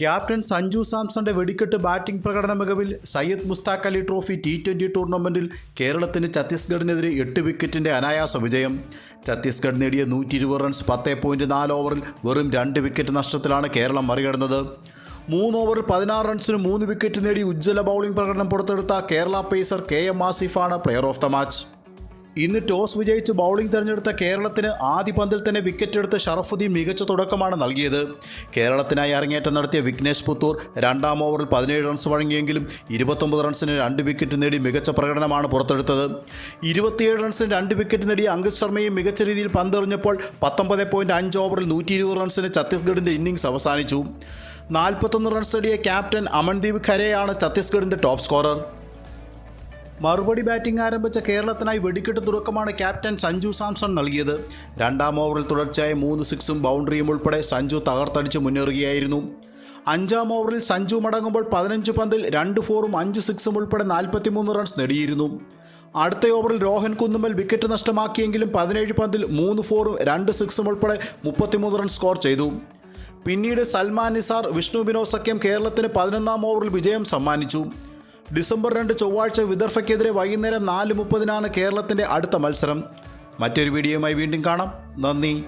Captain Sanju സാംസന്റെ വെടിക്കെട്ട് batting പ്രകടന മികവിൽ Syed Mushtaq Ali trophy T twenty ടൂർണമെന്റിൽ കേരളത്തിന് ഛത്തീസ്ഗഡിനെതിരെ എട്ട് വിക്കറ്റിന്റെ അനായാസ വിജയം. ഛത്തീസ്ഗഡ് നേടിയ നൂറ്റി ഇരുപത് റൺസ് പത്ത് പോയിന്റ് നാല് ഓവറിൽ വെറും രണ്ട് വിക്കറ്റ് നഷ്ടത്തിലാണ് കേരളം മറികടന്നത്. മൂന്ന് ഓവറിൽ പതിനാറ് റൺസിന് മൂന്ന് വിക്കറ്റ് നേടി ഉജ്ജ്വല ബൗളിംഗ് പ്രകടനം പുറത്തെടുത്ത കേരള പേസർ കെ എം ആസിഫാണ് പ്ലെയർ ഓഫ് ദ മാച്ച്. ഇന്ന് ടോസ് വിജയിച്ച് ബൗളിംഗ് തിരഞ്ഞെടുത്ത കേരളത്തിന് ആദ്യ പന്തിൽ തന്നെ വിക്കറ്റ് എടുത്ത് ഷറഫുദ്ദീൻ മികച്ച തുടക്കമാണ് നൽകിയത്. കേരളത്തിനായി അരങ്ങേറ്റം നടത്തിയ വിഘ്നേഷ് പുത്തൂർ രണ്ടാം ഓവറിൽ പതിനേഴ് റൺസ് വഴങ്ങിയെങ്കിലും ഇരുപത്തൊമ്പത് റൺസിന് രണ്ട് വിക്കറ്റ് നേടി മികച്ച പ്രകടനമാണ് പുറത്തെടുത്തത്. ഇരുപത്തിയേഴ് റൺസിന് രണ്ട് വിക്കറ്റ് നേടിയ അങ്കിത് ശർമ്മയും മികച്ച രീതിയിൽ പന്തെറിഞ്ഞപ്പോൾ പത്തൊമ്പത് പോയിന്റ് അഞ്ച് ഓവറിൽ നൂറ്റി ഇരുപത് റൺസിന് ഛത്തീസ്ഗഡിന്റെ ഇന്നിംഗ്സ് അവസാനിച്ചു. നാൽപ്പത്തൊന്ന് റൺസ് നേടിയ ക്യാപ്റ്റൻ അമൻദീപ് ഖരെയാണ് ഛത്തീസ്ഗഡിന്റെ ടോപ്പ് സ്കോറർ മറുപടി ബാറ്റിംഗ് ആരംഭിച്ച കേരളത്തിനായി വെടിക്കെട്ട് തുടക്കമാണ് ക്യാപ്റ്റൻ സഞ്ജു സാംസൺ നൽകിയത്. രണ്ടാം ഓവറിൽ തുടർച്ചയായ മൂന്ന് സിക്സും ബൗണ്ടറിയും ഉൾപ്പെടെ സഞ്ജു തകർത്തടിച്ച് മുന്നേറുകയായിരുന്നു. അഞ്ചാം ഓവറിൽ സഞ്ജു മടങ്ങുമ്പോൾ പതിനഞ്ച് പന്തിൽ രണ്ട് ഫോറും അഞ്ച് സിക്സും ഉൾപ്പെടെ നാൽപ്പത്തിമൂന്ന് റൺസ് നേടിയിരുന്നു. അടുത്ത ഓവറിൽ രോഹൻ കുന്നുമ്മൽ വിക്കറ്റ് നഷ്ടമാക്കിയെങ്കിലും പതിനേഴ് പന്തിൽ മൂന്ന് ഫോറും രണ്ട് സിക്സും ഉൾപ്പെടെ മുപ്പത്തിമൂന്ന് റൺസ് സ്കോർ ചെയ്തു. പിന്നീട് സൽമാൻ നിസാർ വിഷ്ണു ബിനോ സഖ്യം കേരളത്തിന് പതിനൊന്നാം ഓവറിൽ വിജയം സമ്മാനിച്ചു. ഡിസംബർ രണ്ട് ചൊവ്വാഴ്ച വിദർഭയ്ക്കെതിരെ വൈകുന്നേരം നാല് മുപ്പതിനാണ് കേരളത്തിന്റെ അടുത്ത മത്സരം. മറ്റൊരു വീഡിയോയുമായി വീണ്ടും കാണാം. നന്ദി.